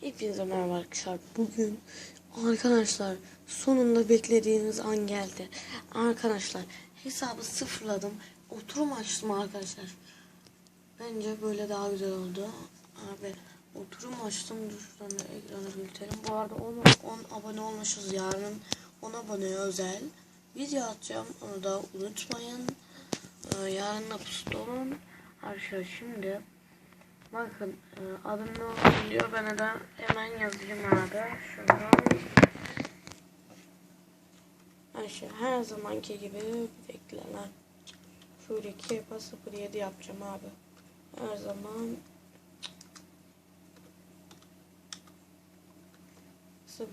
Hepinize merhaba arkadaşlar. Bugün arkadaşlar sonunda beklediğiniz an geldi. Arkadaşlar hesabı sıfırladım. Oturum açtım arkadaşlar. Bence böyle daha güzel oldu. Abi oturum açtım. Dur şuradan da ekranı büyütelim. Bu arada 10, 10 abone olmuşuz yarın. 10 abone özel. Video atacağım. Onu da unutmayın. Ee, yarın da olun. Arkadaşlar şimdi Bakın e, adım ne olsun diyor. Ben de hemen yazayım abi. Şuradan. Ayşe her zamanki gibi beklenen. 2 yapa 07 yapacağım abi. Her zaman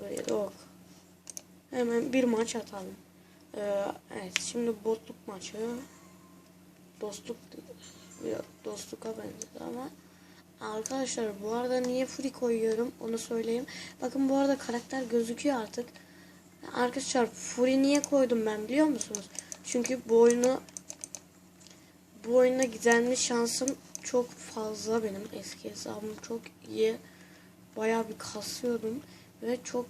07 ok. Hemen bir maç atalım. Ee, evet şimdi botluk maçı. Dostluk biraz dostluğa benzedi ama Arkadaşlar bu arada niye free koyuyorum onu söyleyeyim. Bakın bu arada karakter gözüküyor artık. Arkadaşlar free niye koydum ben biliyor musunuz? Çünkü bu oyunu bu oyuna gizemli şansım çok fazla benim. Eski hesabım çok iyi. Bayağı bir kasıyordum ve çok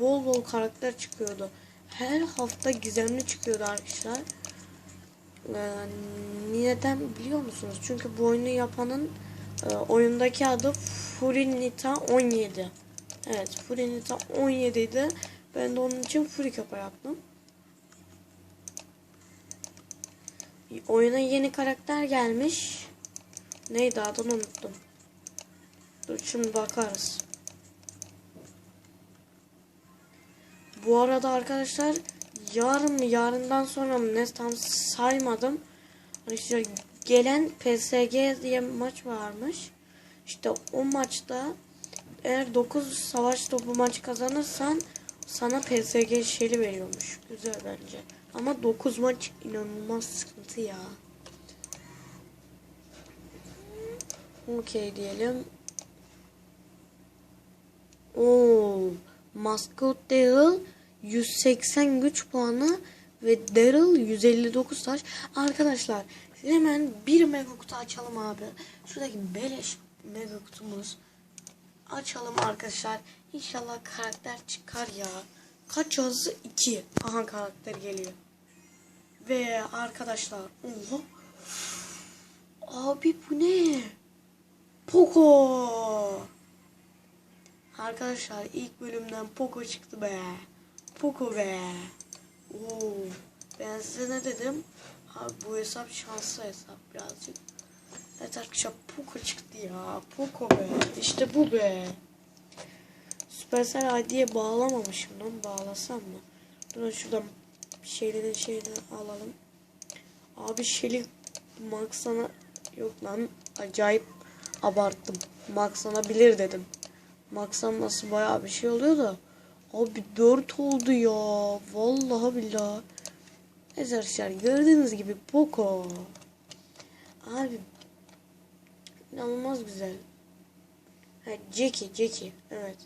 bol bol karakter çıkıyordu. Her hafta gizemli çıkıyordu arkadaşlar. Ee, neden biliyor musunuz? Çünkü bu oyunu yapanın ee, oyundaki adı Furinita 17. Evet Furinita 17 idi. Ben de onun için Furi yaptım. Oyuna yeni karakter gelmiş. Neydi adını unuttum. Dur şimdi bakarız. Bu arada arkadaşlar yarın mı yarından sonra mı ne tam saymadım. Arkadaşlar gelen PSG diye maç varmış. İşte o maçta eğer 9 savaş topu maç kazanırsan sana PSG şeli veriyormuş. Güzel bence. Ama 9 maç inanılmaz sıkıntı ya. Okey diyelim. Oo, Mascot Daryl 180 güç puanı ve Daryl 159 taş. Arkadaşlar Hemen bir mega kutu açalım abi. Şuradaki beleş mega kutumuz. Açalım arkadaşlar. İnşallah karakter çıkar ya. Kaç yazı? 2. Aha karakter geliyor. Ve arkadaşlar. Oha. Abi bu ne? Poco. Arkadaşlar ilk bölümden Poco çıktı be. Poco be. Oo. Ben size ne dedim? Abi bu hesap şanslı hesap birazcık. Evet arkadaşlar Poco çıktı ya. Poco be. İşte bu be. Supercell ID'ye bağlamamışım lan. Bağlasam mı? Dur şuradan şeylerin şeyini alalım. Abi Shelly Max'ana yok lan. Acayip abarttım. Max'ana bilir dedim. Max'an nasıl bayağı bir şey oluyor da. Abi 4 oldu ya. Vallahi billahi. Arkadaşlar gördüğünüz gibi Poco. Abi inanılmaz güzel. Ha, Jackie, Jackie. Evet.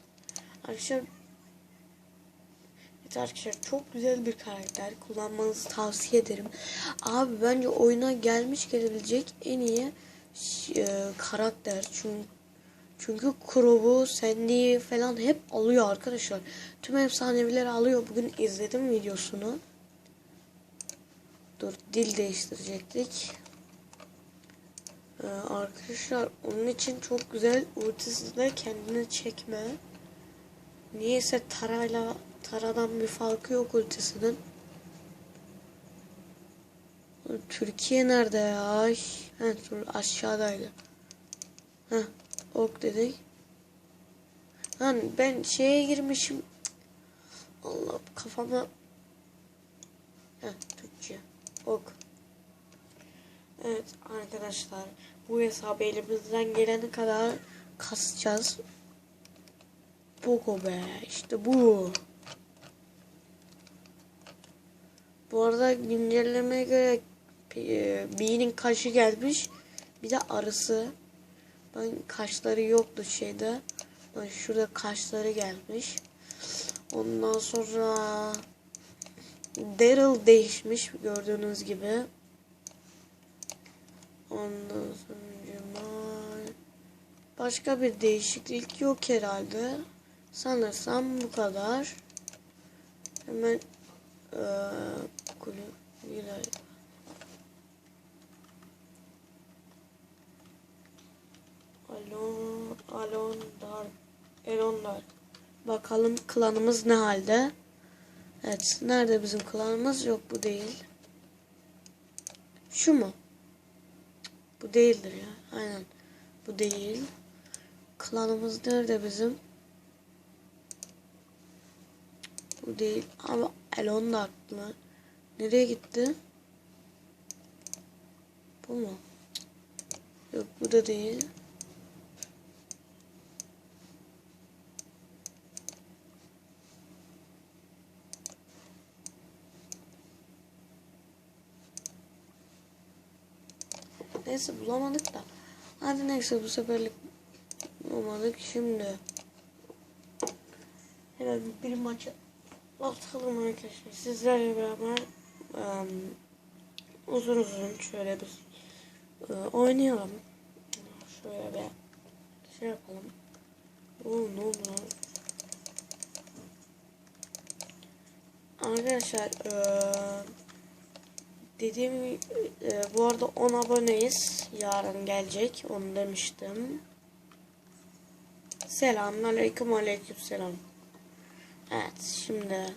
Arkadaşlar Evet arkadaşlar çok güzel bir karakter. Kullanmanızı tavsiye ederim. Abi bence oyuna gelmiş gelebilecek en iyi e, karakter. Çünkü çünkü Crow'u, Sandy'yi falan hep alıyor arkadaşlar. Tüm efsanevileri alıyor. Bugün izledim videosunu. Dur dil değiştirecektik. Ee, arkadaşlar onun için çok güzel ultisinde kendini çekme. Niyeyse tarayla taradan bir farkı yok ultisinin. Türkiye nerede ya? He dur aşağıdaydı. Heh ok dedik. Lan ben şeye girmişim. Allah kafama Heh, ok. Evet arkadaşlar bu hesabı elimizden gelene kadar kasacağız. Bu be işte bu. Bu arada güncellemeye göre e, B'nin kaşı gelmiş. Bir de arısı. Ben kaşları yoktu şeyde. Ben şurada kaşları gelmiş. Ondan sonra Daryl değişmiş gördüğünüz gibi. Ondan sonra Başka bir değişiklik yok herhalde. Sanırsam bu kadar. Hemen eee kulüp. Alon, Alon Dar, Elon Dar. Bakalım klanımız ne halde? Evet, nerede bizim klanımız? Yok bu değil. Şu mu? Bu değildir ya. Aynen. Bu değil. Klanımız nerede bizim? Bu değil. Ama Elon da aklı. Nereye gitti? Bu mu? Yok bu da değil. Neyse bulamadık da. Hadi neyse bu seferlik bulamadık. Şimdi hemen bir maça atalım arkadaşlar. Sizlerle beraber em, uzun uzun şöyle bir e, oynayalım. Şöyle bir şey yapalım. Oo, ne oldu lan? Arkadaşlar eee dediğim e, bu arada 10 aboneyiz. Yarın gelecek. Onu demiştim. Selamünaleyküm aleyküm selam. Evet şimdi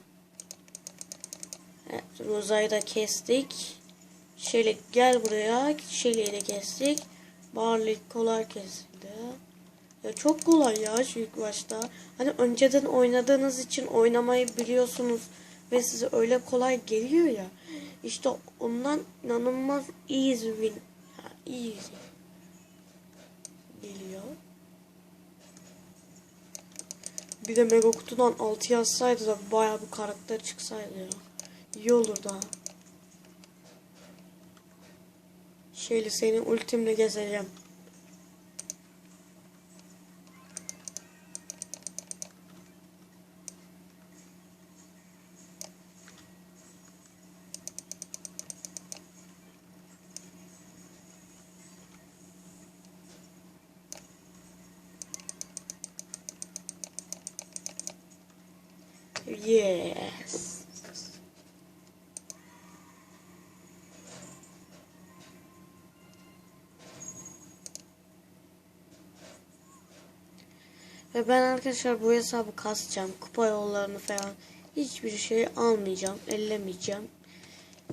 Evet Roza'yı da kestik. Şeli gel buraya. Şeli'yi de kestik. Barley kolay kesildi. Ya çok kolay ya şu ilk başta. Hani önceden oynadığınız için oynamayı biliyorsunuz ve size öyle kolay geliyor ya. İşte ondan inanılmaz easy win. Ya, easy. Geliyor. Bir de mega kutudan 6 yazsaydı da baya bir karakter çıksaydı ya. İyi olurdu ha. Şeyli senin ultimle gezeceğim. Ve ben arkadaşlar bu hesabı kasacağım. Kupa yollarını falan hiçbir şey almayacağım. Ellemeyeceğim.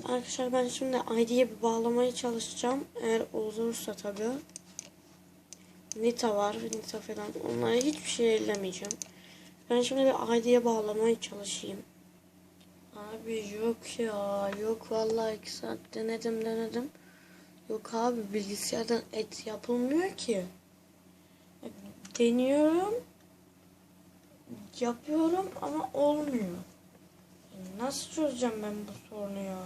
Arkadaşlar ben şimdi ID'ye bir bağlamaya çalışacağım. Eğer olursa tabii. Nita var. Nita falan. Onlara hiçbir şey ellemeyeceğim. Ben şimdi bir ID'ye bağlamaya çalışayım. Abi yok ya. Yok vallahi iki saat denedim denedim. Yok abi bilgisayardan et yapılmıyor ki. Deniyorum. Yapıyorum ama olmuyor. Nasıl çözeceğim ben bu sorunu ya?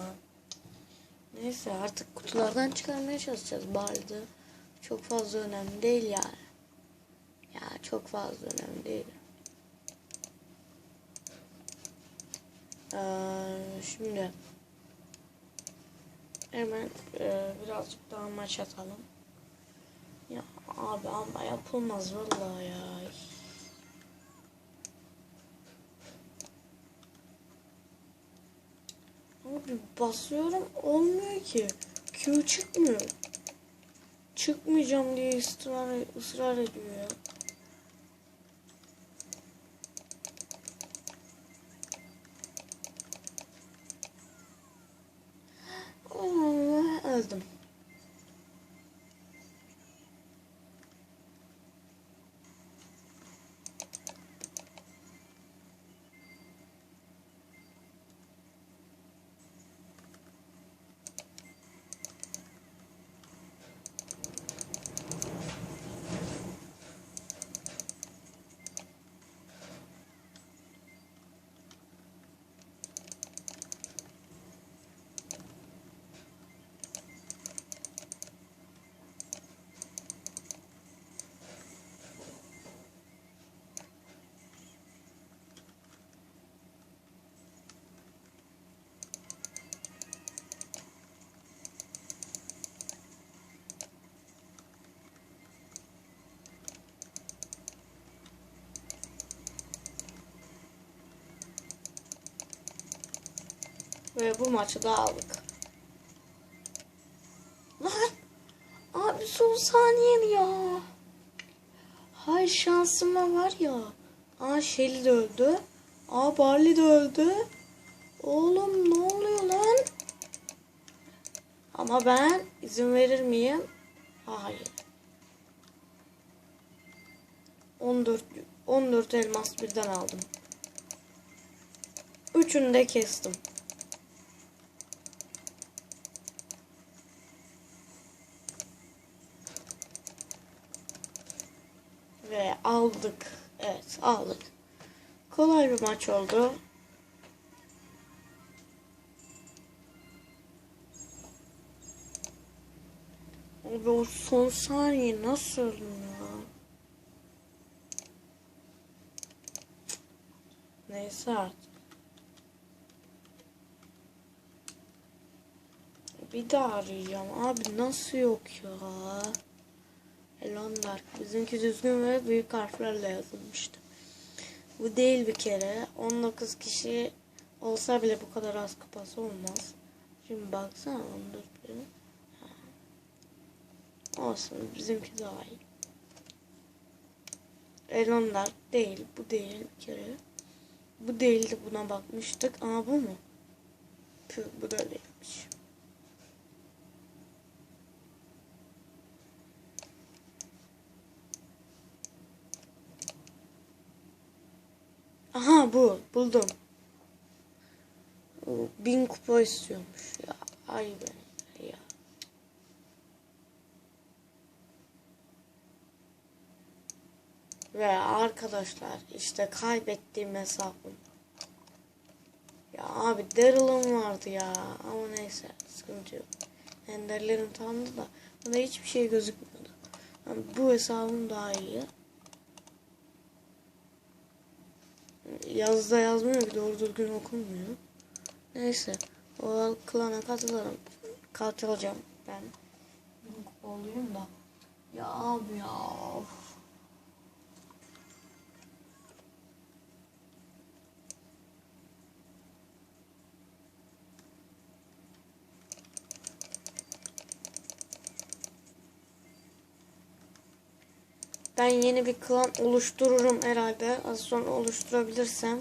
Neyse artık kutulardan çıkarmaya çalışacağız bari Çok fazla önemli değil yani. Ya çok fazla önemli değil. Ee, şimdi hemen e, birazcık daha maç atalım. Ya abi ama yapılmaz vallahi ya. Abi basıyorum olmuyor ki. Q çıkmıyor. Çıkmayacağım diye ısrar, ısrar ediyor ya. Öldüm. Ve bu maçı da aldık. Lan! Abi son saniye ya. Hay şansıma var ya. Aa Shelly de öldü. Aa Barley de öldü. Oğlum ne oluyor lan? Ama ben izin verir miyim? Hayır. 14 14 elmas birden aldım. Üçünü de kestim. Ve aldık. Evet aldık. Kolay bir maç oldu. Abi o son saniye nasıl ya? Neyse artık. Bir daha arayacağım. Abi nasıl yok ya? Elonlar. Bizimki düzgün ve büyük harflerle yazılmıştı. Bu değil bir kere. 19 kişi olsa bile bu kadar az kupası olmaz. Şimdi baksana 14 bin. Ha. Olsun bizimki daha iyi. Elonlar değil. Bu değil bir kere. Bu değildi buna bakmıştık ama bu mu? Püh, bu da değilmiş. Bu buldum. Bin kupa istiyormuş ya. Ay be ya. Ve arkadaşlar işte kaybettiğim hesabım. Ya abi Daryl'ım vardı ya. Ama neyse sıkıntı yok. Enderlerim tamamdı da bunda hiçbir şey gözükmüyordu. Yani bu hesabım daha iyi. Yazda yazmıyor ki doğru düzgün okunmuyor. Neyse. O klana katılırım. Katılacağım ben. Olayım da. Ya abi ya. Ben yeni bir klan oluştururum herhalde. Az sonra oluşturabilirsem.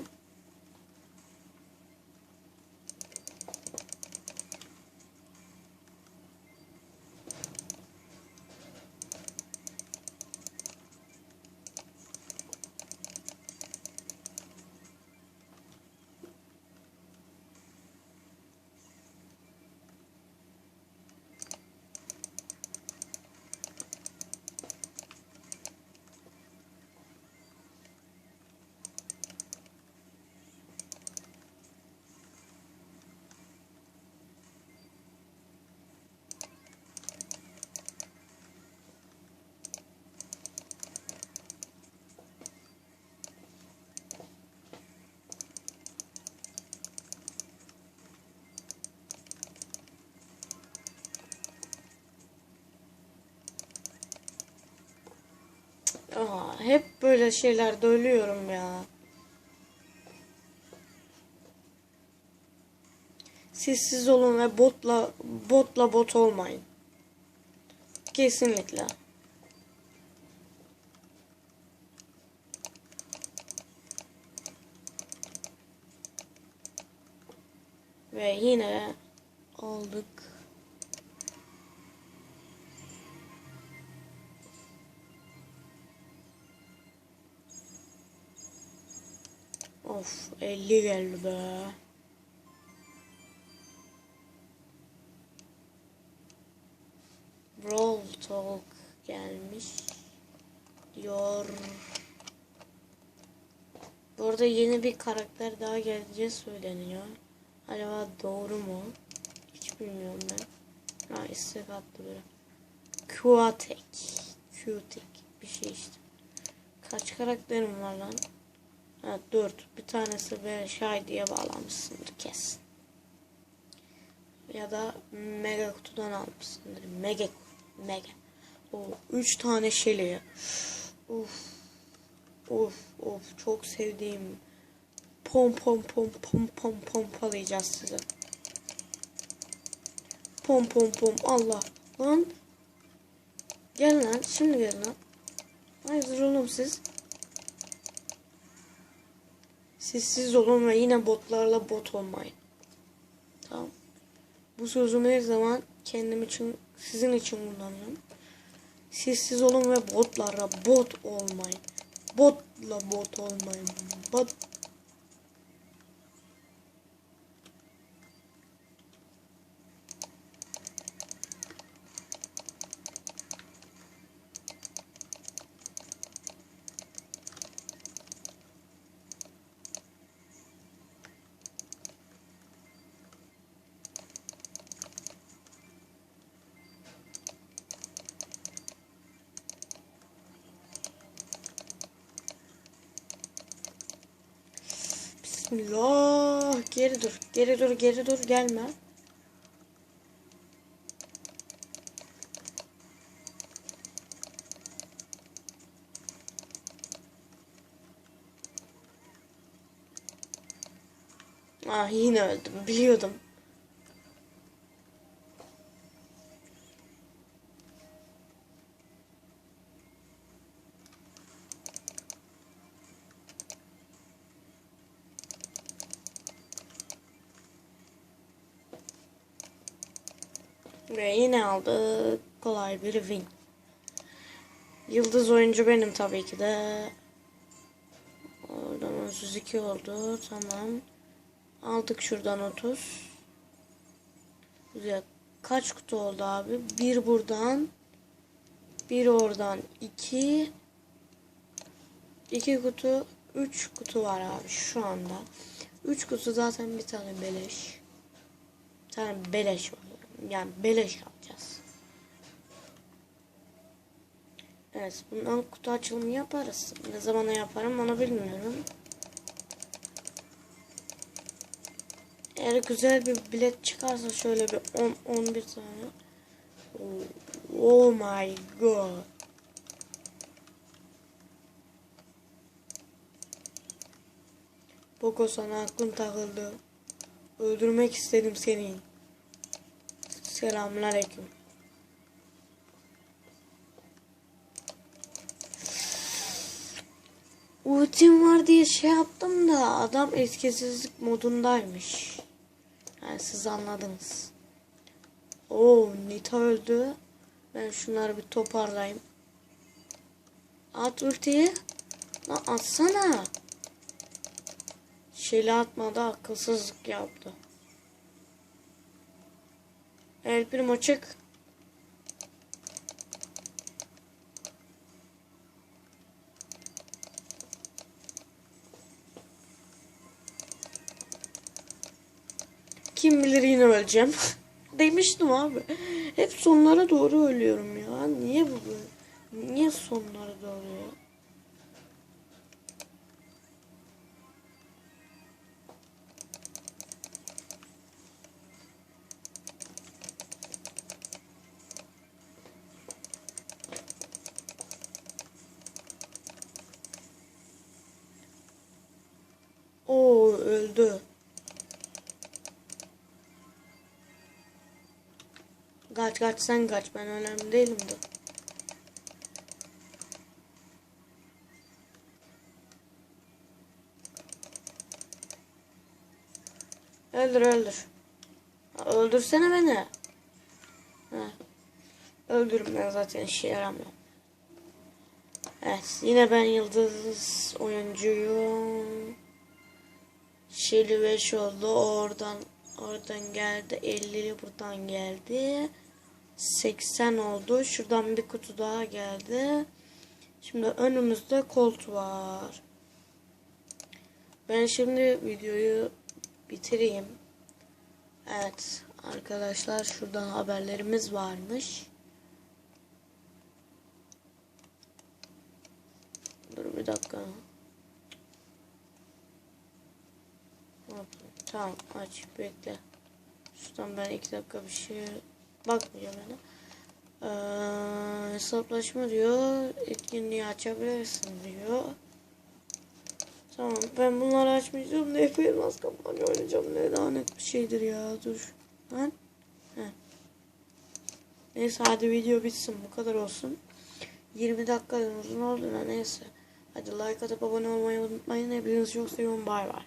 Aha, hep böyle şeylerde ölüyorum ya. Sessiz olun ve botla botla bot olmayın. Kesinlikle. Ve yine aldık. 50 geldi be. Brawl Talk gelmiş. Diyor. Burada yeni bir karakter daha geleceği söyleniyor. Acaba doğru mu? Hiç bilmiyorum ben. Ha istek attı böyle. Quatek. Quatek. Bir şey işte. Kaç karakterim var lan? Ha, 4. Bir tanesi böyle şay diye bağlamışsındır kesin. Ya da mega kutudan almışsındır. Mega mega. O 3 tane şeli. Uf. Of of çok sevdiğim. Pom pom pom pom pom pompalayacağız sizi. Pom pom pom Allah. Lan. Gel lan. Şimdi gel lan. Hayırdır oğlum siz? Siz siz olun ve yine botlarla bot olmayın. Tamam. Bu sözümü her zaman kendim için, sizin için kullanıyorum. Siz siz olun ve botlarla bot olmayın. Botla bot olmayın. Bot Bismillah. Geri dur. Geri dur. Geri dur. Gelme. Ah yine öldüm. Biliyordum. Ve yine aldık. Kolay bir win. Yıldız oyuncu benim tabii ki de. Oradan 32 oldu. Tamam. Aldık şuradan 30. Güzel. Kaç kutu oldu abi? Bir buradan. Bir oradan. iki. İki kutu. Üç kutu var abi şu anda. Üç kutu zaten bir tane beleş. Bir tane beleş var. Yani beleş alacağız. Evet bundan kutu açılımı yaparız. Ne zamana yaparım onu bilmiyorum. Eğer güzel bir bilet çıkarsa şöyle bir 10 11 tane. Oh my god. Boko sana aklım takıldı. Öldürmek istedim seni. Selamünaleyküm. Ultim var diye şey yaptım da adam etkisizlik modundaymış. Yani siz anladınız. Oo Nita öldü. Ben şunları bir toparlayayım. At ultiyi. Lan atsana. Şeyle atmadı akılsızlık yaptı. El Primo çık. Kim bilir yine öleceğim. Demiştim abi. Hep sonlara doğru ölüyorum ya. Niye bu böyle? Niye sonlara doğru Kaç sen kaç ben önemli değilim de. Öldür öldür. Öldürsene beni. Ha. Öldürüm ben zaten işe yaramıyor. Evet yine ben yıldız oyuncuyum. Şeli 5 oldu. Oradan oradan geldi. 50'li buradan geldi. 80 oldu. Şuradan bir kutu daha geldi. Şimdi önümüzde kolt var. Ben şimdi videoyu bitireyim. Evet arkadaşlar şuradan haberlerimiz varmış. Dur bir dakika. Tamam aç bekle. Şuradan ben iki dakika bir şey bakmayacağım yani. Ee, hesaplaşma diyor. Etkinliği açabilirsin diyor. Tamam ben bunları açmayacağım. Ne elmas kampanya oynayacağım. Ne lanet bir şeydir ya. Dur. Lan. Heh. Neyse hadi video bitsin bu kadar olsun. 20 dakikadan uzun oldu da neyse. Hadi like atıp abone olmayı unutmayın. Hepinizi çok seviyorum. Bay bay.